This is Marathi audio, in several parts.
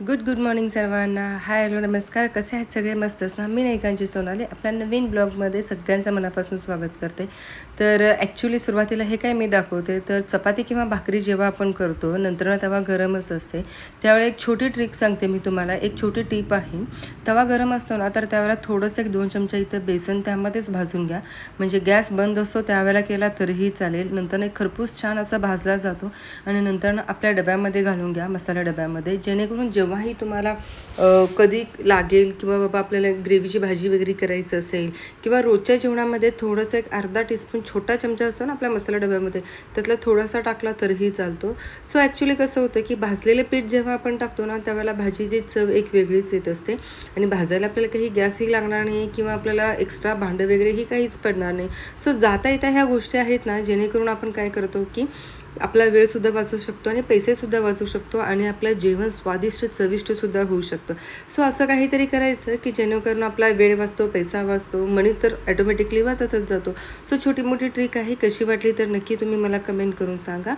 गुड गुड मॉर्निंग सर्वांना. हाय हॅलो नमस्कार. कसे आहेत सगळे? मस्तच ना? मी नायकांची सोनाली आपल्या नवीन ब्लॉगमध्ये सगळ्यांचं मनापासून स्वागत करते. तर ॲक्च्युली सुरुवातीला हे काय मी दाखवते? तर चपाती किंवा भाकरी जेव्हा आपण करतो नंतर ना तवा गरमच असते. त्यावेळी एक छोटी ट्रिक सांगते मी तुम्हाला. एक छोटी टीप आहे. तवा गरम असतो ना तर त्यावेळेला थोडंसं एक दोन चमचा इथं बेसन त्यामध्येच भाजून घ्या. म्हणजे गॅस बंद असतो त्यावेळेला केला तरीही चालेल. नंतर एक खरपूस छान असा भाजला जातो. आणि नंतर ना आपल्या डब्यामध्ये घालून घ्या मसाला डब्यामध्ये. जेणेकरून जेव्हाही तुम्हाला कधी लागेल किंवा बाबा आपल्याला ग्रेव्हीची भाजी वगैरे करायचं असेल किंवा रोजच्या जेवणामध्ये थोडंसं एक अर्धा टीस्पून छोटा चमचा असतो ना आपल्या मसाला डब्यामध्ये त्यातला थोडासा टाकला तरीही चालतो. सो ॲक्च्युली कसं होतं की भाजलेले पीठ जेव्हा आपण टाकतो ना त्यावेळेला भाजीची चव एक वेगळीच येत असते आणि भाजायला आपल्याला काही गॅसही लागणार नाही किंवा आपल्याला एक्स्ट्रा भांडं वगैरेही काहीच पडणार नाही. सो जाता येता ह्या गोष्टी आहेत ना जेणेकरून आपण काय करतो की आपला वेळसुद्धा वाचू शकतो आणि पैसेसुद्धा वाचू शकतो आणि आपलं जेवण स्वादिष्ट चविष्टसुद्धा होऊ शकतं. सो असं काहीतरी करायचं की जेणेकरून आपला वेळ वाचतो पैसा वाचतो मनी तर ॲटोमॅटिकली वाचतच जातो. सो छोटी मोठी ट्रिक आहे. कशी वाटली तर नक्की तुम्ही मला कमेंट करून सांगा.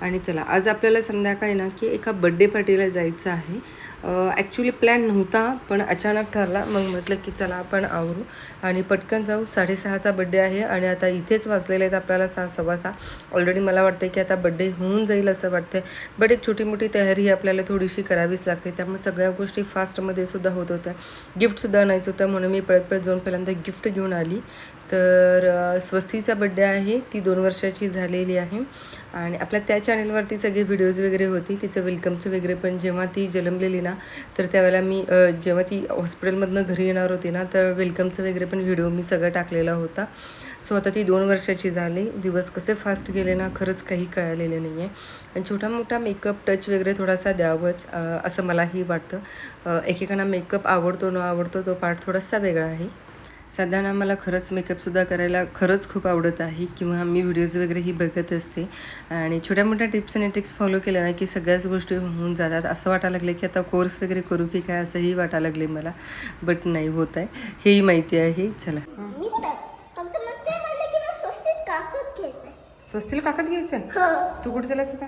आणि चला आज आपल्याला संध्याकाळी ना की एका बड्डे पार्टीला जायचं आहे. ॲक्च्युली प्लॅन नव्हता पण अचानक ठरला. मग म्हटलं की चला आपण आवरू. आणि पटकन जाऊ. साडेसहाचा बड्डे आहे आणि आता इथेच वाजलेले आहेत आपल्याला सहा सव्वा सहा. ऑलरेडी मला वाटतं की आता बड्डे होऊन जाईल असं वाटतंय. बट एक छोटी मोठी तयारी आपल्याला थोडीशी करावीच लागते. त्यामुळे सगळ्या गोष्टी फास्टमध्ये सुद्धा होत होत्या. गिफ्टसुद्धा आणायचं होतं. म्हणून मी पळत पळत जाऊन पहिल्यांदा गिफ्ट घेऊन आली. तर स्वस्तीचा बड्डे आहे ती दोन वर्षाची झालेली आहे. आणि आपल्या त्या चॅनलवरती सगळे व्हिडिओज वगैरे होती तिचं वेलकमचं वगैरे पण जेव्हा ती जन्मलेली ना तर त्यावेळेला मी जेव्हा ती हॉस्पिटलमधनं घरी येणार होती ना तर वेलकमचं वगैरे पण व्हिडिओ मी सगळं टाकलेला होता. सो आता ती दोन वर्षाची झाली. दिवस कसे फास्ट गेले ना खरंच काही कळालेले नाही आहे आणि छोटा मोठा मेकअप टच वगैरे थोडासा द्यावंच असं मलाही वाटतं. एकेकांना मेकअप आवडतो न आवडतो तो पार्ट थोडासा वेगळा आहे. सध्या ना मला खरंच मेकअपसुद्धा करायला खरंच खूप आवडत आहे. किंवा मी व्हिडिओज वगैरेही बघत असते. आणि छोट्या मोठ्या टिप्स आणि ट्रिक्स फॉलो केल्या ना की सगळ्याच गोष्टी होऊन जातात. असं वाटायला लागले की आता कोर्स वगैरे करू की काय असंही वाटायला लागले मला. बट नाही होत आहे. हेही माहिती आहे. चला. स्वस्तीला काकत घ्यायचं हो. तू कुठे चालस आता?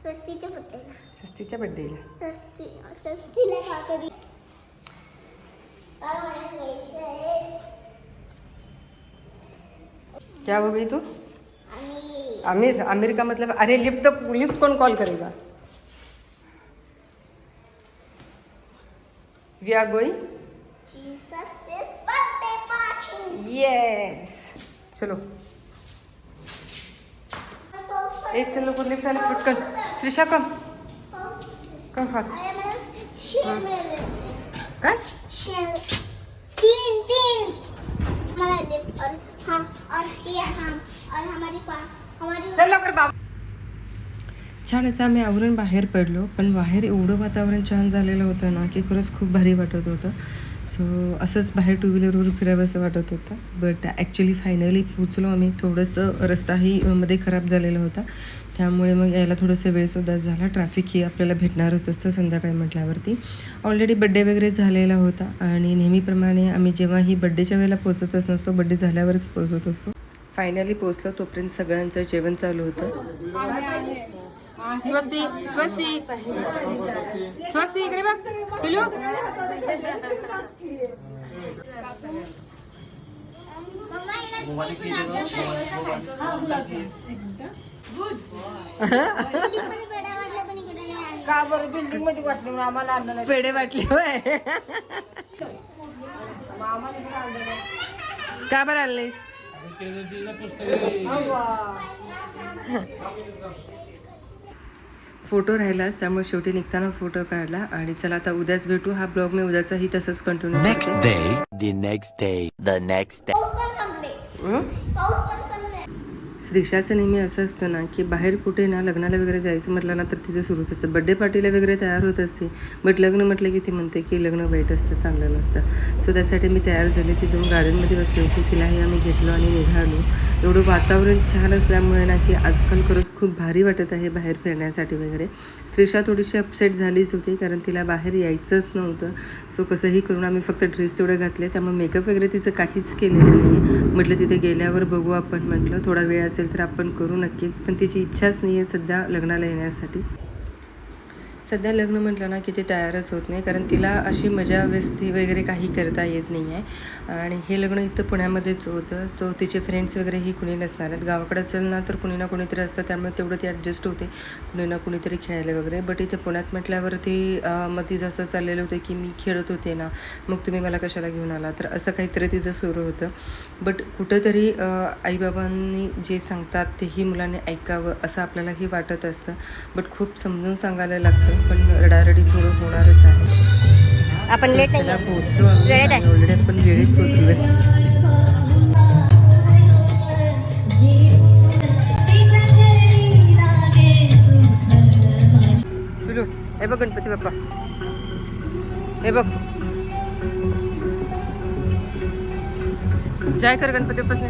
स्वस्तीच्या बड्डेला स्वस्ती स्वस्तीला काकत क्या हो गई तू? आमिर आमिर का मतलब अरे लिफ्ट तो लिफ्ट कौन कॉल करेगा? We are going. येस चलो। एक चल लोक लिफ्ट आले पटकन श्रीषा कम कम फास्ट. काय. तीन तीन। हमारा लिफ्ट और हम और ये हम और हमारी हमारी चल लवकर बाबा। छान असं आम्ही आवरून बाहेर पडलो पण बाहेर एवढं वातावरण छान झालेलं होतं ना की खरंच खूप भारी वाटत होतं. सो असंच बाहेर टू व्हीलरवर फिरावंसं वाटत होतं. बट ॲक्च्युली फायनली पोचलो आम्ही. थोडंसं रस्ताही मध्ये खराब झालेला होता. त्यामुळे मग यायला थोडंसं वेळसुद्धा झाला. ट्रॅफिक ही आपल्याला भेटणारच असतं संध्याकाळी म्हटल्यावरती. ऑलरेडी बड्डे वगैरे झालेला होता आणि नेहमीप्रमाणे आम्ही जेव्हा ही बड्डेच्या वेळेला पोचतच नसतो बड्डे झाल्यावरच पोचत असतो. फायनली पोचलो तोपर्यंत सगळ्यांचं जेवण चालू होतं. स्वस्ती स्वस्ती. स्वस्ती इकडे बघ. का बरं बिल्डिंगमध्ये वाटलं म्हणून आम्हाला आणलं नाही? पेढे वाटले होय. मग आम्हाला पण आणलं नाही? का बरं नाहीस? फोटो राहिलाच त्यामुळे शेवटी निघताना फोटो काढला आणि चला आता उद्याच भेटू. हा ब्लॉग मी उद्याचाही तसंच continue Next day, the next day, the next day. श्रीषाचं नेहमी असं असतं ना की बाहेर कुठे ना लग्नाला वगैरे जायचं म्हटलं ना तर तिचं सुरूच असतं. बड्डे पार्टीला वगैरे तयार होत असते बट लग्न म्हटलं की ती म्हणते की लग्न वाईट असतं चांगलं नसतं. सो त्यासाठी मी तयार झाले ती जाऊन गार्डनमध्ये बसली होती तिलाही आम्ही घेतलो आणि निघालो. एवढं वातावरण छान असल्यामुळे ना की आजकाल खरंच खूप भारी वाटत आहे बाहेर फिरण्यासाठी वगैरे. श्रीषा थोडीशी अपसेट झालीच होती कारण तिला बाहेर यायचंच नव्हतं. सो कसंही करून आम्ही फक्त ड्रेस तेवढे घातले त्यामुळे मेकअप वगैरे तिचं काहीच केलेलं नाही म्हटलं तिथे गेल्यावर बघू आपण म्हटलं. थोडा वेळ असेल तर आपण करू नक्कीच. पण तिची इच्छाच नाही आहे सध्या लग्नाला येण्यासाठी. सध्या लग्न म्हटलं ना की ते तयारच होत नाही कारण तिला अशी मजा व्यस्ती वगैरे काही करता येत नाही आहे आणि हे लग्न इथं पुण्यामध्येच होतं सो तिचे फ्रेंड्स वगैरेही कुणी नसणार आहेत. गावाकडे असेल ना तर कुणी ना कुणीतरी असतं त्यामुळे तेवढं ती ॲडजस्ट होते कुणी ना कुणीतरी खेळायला वगैरे. बट इथे पुण्यात म्हटल्यावरती मग तिचं असं चाललेलं होतं की मी खेळत होते ना मग तुम्ही मला कशाला घेऊन आला? तर असं काहीतरी तिचं सुरू होतं. बट कुठंतरी आईबाबांनी जे सांगतात तेही मुलांनी ऐकावं असं आपल्यालाही वाटत असतं. बट खूप समजून सांगायला लागतं. पण रडारडी थोडं होणारच आहे. आपण लेट पोहोचलो ऑलरेडी आपण वेळेत पोहोचलोय. हे बघ गणपती बाप्पा. हे बघ. जय कर गणपती बाप्पासने.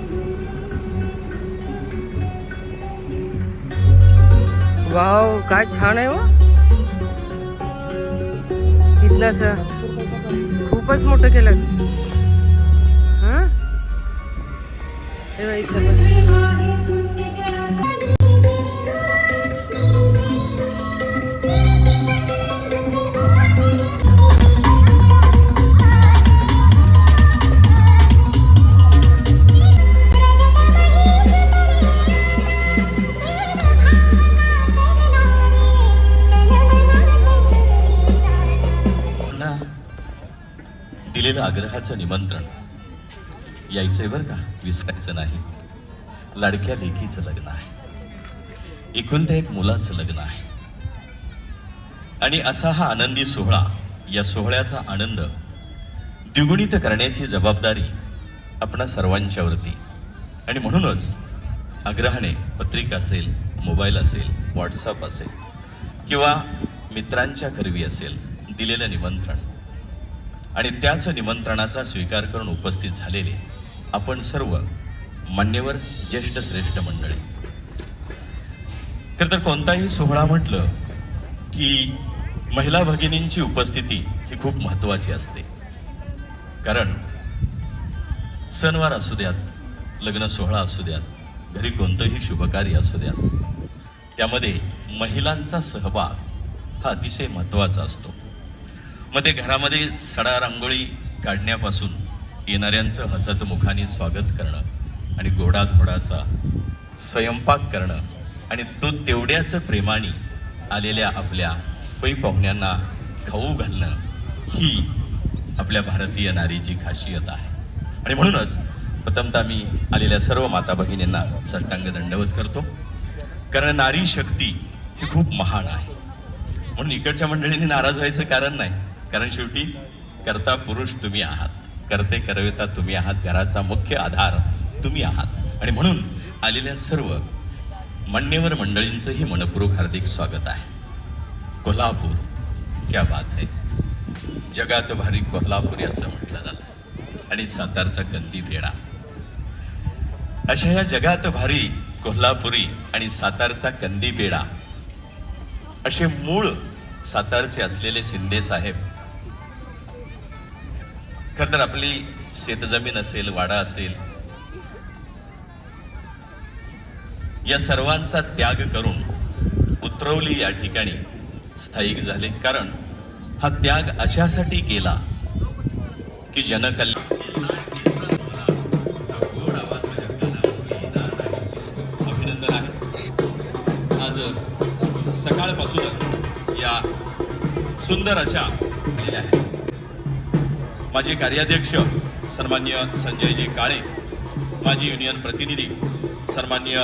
वाव काय छान आहे हो. केलं असं. खूपच मोठं केलं. हां? हे दिलेलं आग्रहाचं निमंत्रण. यायचंय बरं का? विसरायचं नाही. लाडक्या लेकीचं लग्न आहे. एकुलत्या एक मुलाचं लग्न आहे. आणि असा हा आनंदी सोहळा या सोहळ्याचा आनंद द्विगुणित करण्याची जबाबदारी आपणा सर्वांच्यावरती आणि म्हणूनच आग्रहाने पत्रिका असेल मोबाईल असेल व्हॉट्सअप असेल किंवा मित्रांच्या करवी असेल दिलेलं निमंत्रण. आणि त्याच निमंत्रणाचा स्वीकार करून उपस्थित झालेले आपण सर्व मान्यवर ज्येष्ठ श्रेष्ठ मंडळी. खरं तर कोणताही सोहळा म्हटलं की महिला भगिनींची उपस्थिती ही खूप महत्त्वाची असते. कारण सणवार असू द्यात लग्न सोहळा असू द्यात घरी कोणतंही शुभकार्य असू द्यात त्यामध्ये महिलांचा सहभाग हा अतिशय महत्त्वाचा असतो. मग ते घरामध्ये सडा रांगोळी काढण्यापासून येणाऱ्यांचं हसत मुखाने स्वागत करणं आणि गोडाधोडाचा स्वयंपाक करणं आणि तो तेवढ्याच प्रेमाने आलेल्या आपल्या पै पाहुण्यांना खाऊ घालणं ही आपल्या भारतीय नारीची खासियत आहे. आणि म्हणूनच प्रथमतः मी आलेल्या सर्व माता भगिनींना सष्टांग दंडवत करतो. कारण नारी शक्ती ही खूप महान आहे. म्हणून इकडच्या मंडळींनी नाराज व्हायचं कारण नाही. कारण शेवटी करता पुरुष तुम्ही आहात. करते करविता तुम्ही आहात. घराचा मुख्य आधार तुम्ही आहात. आणि म्हणून आलेल्या सर्व मान्यवर मंडळींचंही मनपूर्वक हार्दिक स्वागत आहे. कोल्हापूर क्या बात आहे जगात भारी कोल्हापुरी असं म्हटलं जातं आणि सातारचा कंदी भेडा. अशा या जगात भारी कोल्हापुरी आणि सातारचा कंदी बेडा असे मूळ सातारचे असलेले शिंदे साहेब खर तर आपली शेतजमीन असेल वाडा असेल या सर्वांचा त्याग करून उतरवली या ठिकाणी स्थायिक झाले कारण हा त्याग अशासाठी केला की जनकल्याण अभिनंदन आहे आज सकाळपासूनच या सुंदर अशा आहेत. माझे कार्याध्यक्ष सन्मान्य संजयजी काळे माजी युनियन प्रतिनिधी सन्मान्य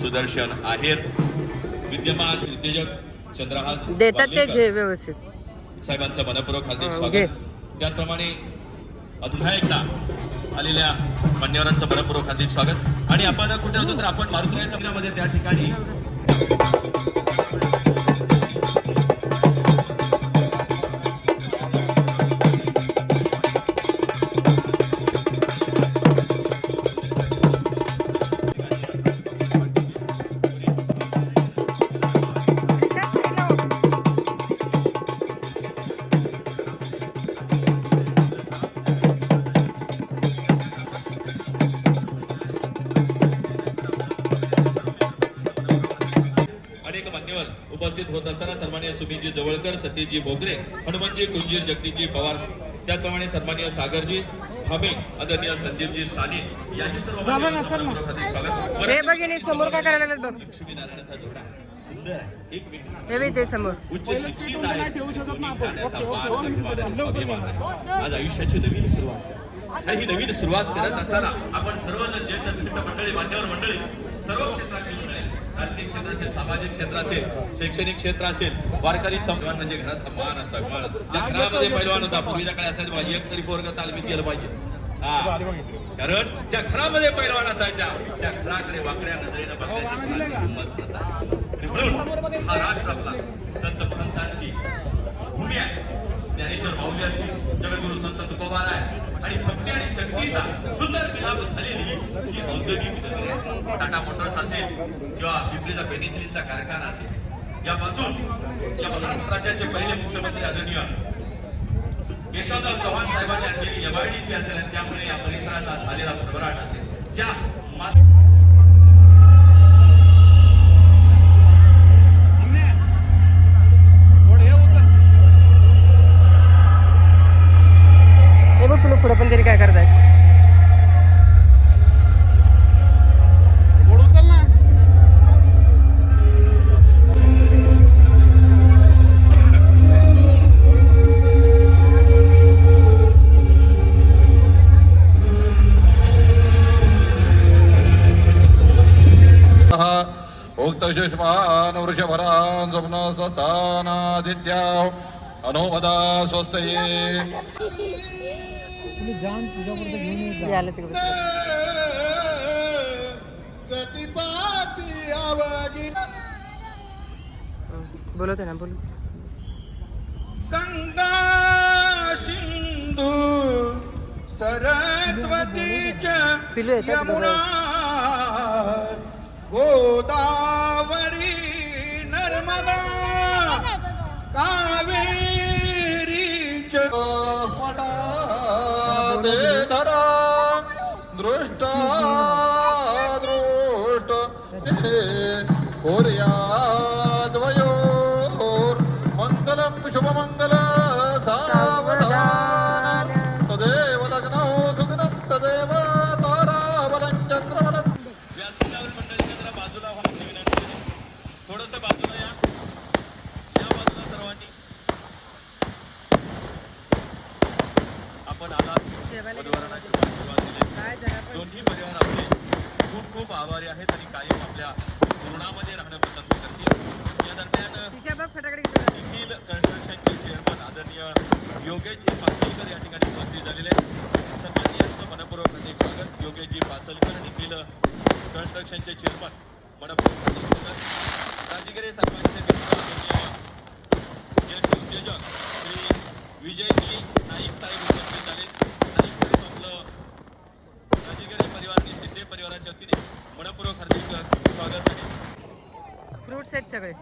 सुदर्शन आहेर विद्यमान उद्योजक चंद्रहास देतात ते घे व्यवस्थित. साहेबांचं मनपूर्वक हार्दिक. स्वागत. त्याचप्रमाणे पुन्हा एकदा आलेल्या मान्यवरांचं मनपूर्वक हार्दिक स्वागत. आणि आपण कुठे होतो तर आपण मारुतीच्या मंदिरामध्ये त्या ठिकाणी होत असताना सन्मान्य सुमीजी जवळकर सतीजी भोगरे हनुमंतजी कुंजीर जगदीशजी पवार त्याचप्रमाणे सन्मान्य सागरजी भामे आदरणीय संदीपजी साने यांनी सर्व स्वागत. हे समोर काय करायला लक्ष्मीनारायणाचा जोडा हे उच्च शिक्षित आहे. आहे. आज आयुष्याची नवीन सुरुवात. आणि ही नवीन सुरुवात करत असताना आपण सर्वजण ज्येष्ठ श्रेष्ठ मंडळी मान्यवर मंडळी सर्व क्षेत्रातली राजकीय क्षेत्र असेल सामाजिक क्षेत्र असेल शैक्षणिक क्षेत्र असेल वारकरी पैलवान म्हणजे घराचा मान असतो अभिमान ज्या घरामध्ये पैलवान होता पूर्वीच्या काळी असायचं बा, एक तरी पोरग तालमीत गेलं पाहिजे. हा. कारण ज्या घरामध्ये पैलवान असायच्या त्या घराकडे वाकड्या नजरेनं बघण्याची हिंमत नसायची म्हणून हा राष्ट्र आपला संत महंतांची भूमी आहे. ज्ञानेश्वर माऊली असतील जगद्गुरु संत तुकोबार आहे आणि भक्ती आणि शक्तीचा सुंदर मिलाप झालेली ही औद्योगिक नगरी आहे टाटा मोटर्स असेल किंवा पिंपरीचा पेनिसिलिनचा कारखाना असेल. यापासून या महाराष्ट्र राज्याचे पहिले मुख्यमंत्री आदरणीय यशवंतराव चव्हाण साहेबांनी आणलेली एमआयडीसी असेल आणि त्यामुळे या परिसराचा झालेला भरभराट असेल. ज्या मा- हे बघ तुला पुढं पण तरी काय करताय? उक्तशिष्मान् वृषभरान् स्वप्नस्वस्थानादित्या स्वस्तये आलं तिकडे सतीपाती अवगी बोलवते ना बोल गंगा सिंधू सरस्वतीच पिलू येतात यमुना गोदावरी नर्मदा कावेरीच दे धरा दृष्ट दृष्ट कोर्याद्वयोर् योगेशजी पासलकर या ठिकाणी उपस्थित झालेले आहेत. सन्माननीय यांचं मनपूर्वक हार्दिक स्वागत. योगेशजी पासलकर निखिल कन्स्ट्रक्शनचे चेअरमन. मनपूर्वक हार्दिक स्वागत. राजगिरे साहेबांचे ज्येष्ठ उद्योजक श्री विजयजी नाईक साहेब उपस्थित झाले. नाईक साहेब आपलं राजगिरे परिवार आणि शिंदे परिवाराच्या वतीने मनपूर्वक हार्दिक स्वागत आहे फ्रुट्स आहेत सगळे.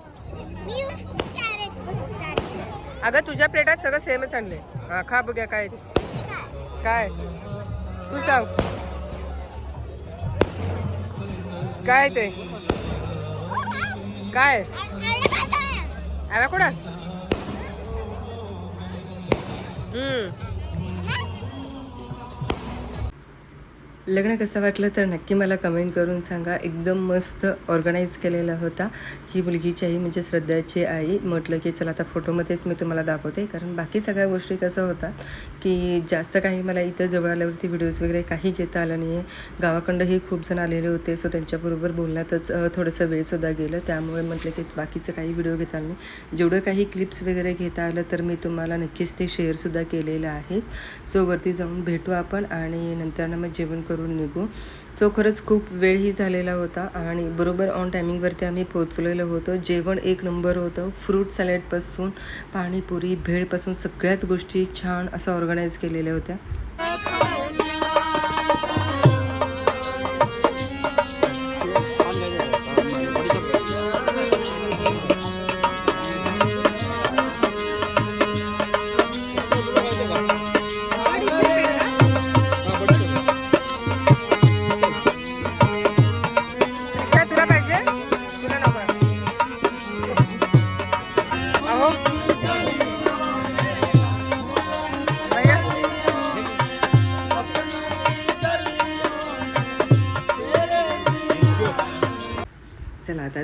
अगं तुझ्या प्लेटात सगळं सेमच आणले हा खा बघ्या काय ते. काय? तू सांग. काय ते? काय? आला कुठं हम्म. लग्न कसं वाटलं तर नक्की मला कमेंट करून सांगा. एकदम मस्त ऑर्गनाईज केलेला होता. ही मुलगीची आई म्हणजे श्रद्धाची आई म्हटलं की चला आता फोटोमध्येच मी तुम्हाला दाखवते. कारण बाकी सगळ्या गोष्टी कसं होतात की जास्त काही मला इथं जवळ आल्यावरती व्हिडिओज वगैरे काही घेता आलं नाही आहे गावाकडंही खूप जण आलेले होते सो त्यांच्याबरोबर बोलण्यातच थोडंसं वेळसुद्धा गेलं. त्यामुळे म्हटलं की बाकीचं काही व्हिडिओ घेता आलं नाही. जेवढं काही क्लिप्स वगैरे घेता आलं तर मी तुम्हाला नक्कीच ते शेअरसुद्धा केलेलं आहे. सो वरती जाऊन भेटू आपण आणि नंतर मग जेवण करू. करून निघू. सो खरंच खूप वेळही झालेला होता आणि बरोबर ऑन टायमिंगवरती आम्ही पोचलेलो होतो. जेवण एक नंबर होतं. फ्रूट सॅलडपासून पाणीपुरी भेळपासून सगळ्याच गोष्टी छान असं ऑर्गनाईज केलेल्या होत्या.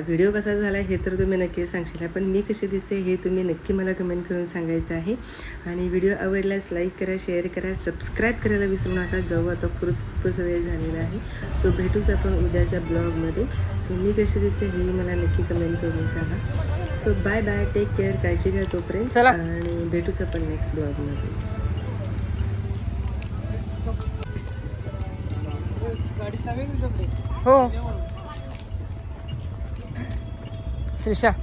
व्हिडिओ कसा झाला हे तर तुम्ही नक्की सांगशील. पण मी कशी दिसते हे तुम्ही नक्की मला कमेंट करून सांगायचं आहे. आणि व्हिडिओ आवडल्यास लाईक करा शेअर करा सबस्क्राईब करायला विसरू नका. जाऊ आता खरंच खूपच वेळ झालेला आहे. सो भेटूच आपण उद्याच्या ब्लॉगमध्ये सो मी कशी दिसते हे मला नक्की कमेंट करून सांगा. So bye bye take care काळजी घ्या तोपर्यंत. आणि भेटूच आपण नेक्स्ट ब्लॉगमध्ये हो. श्रीषा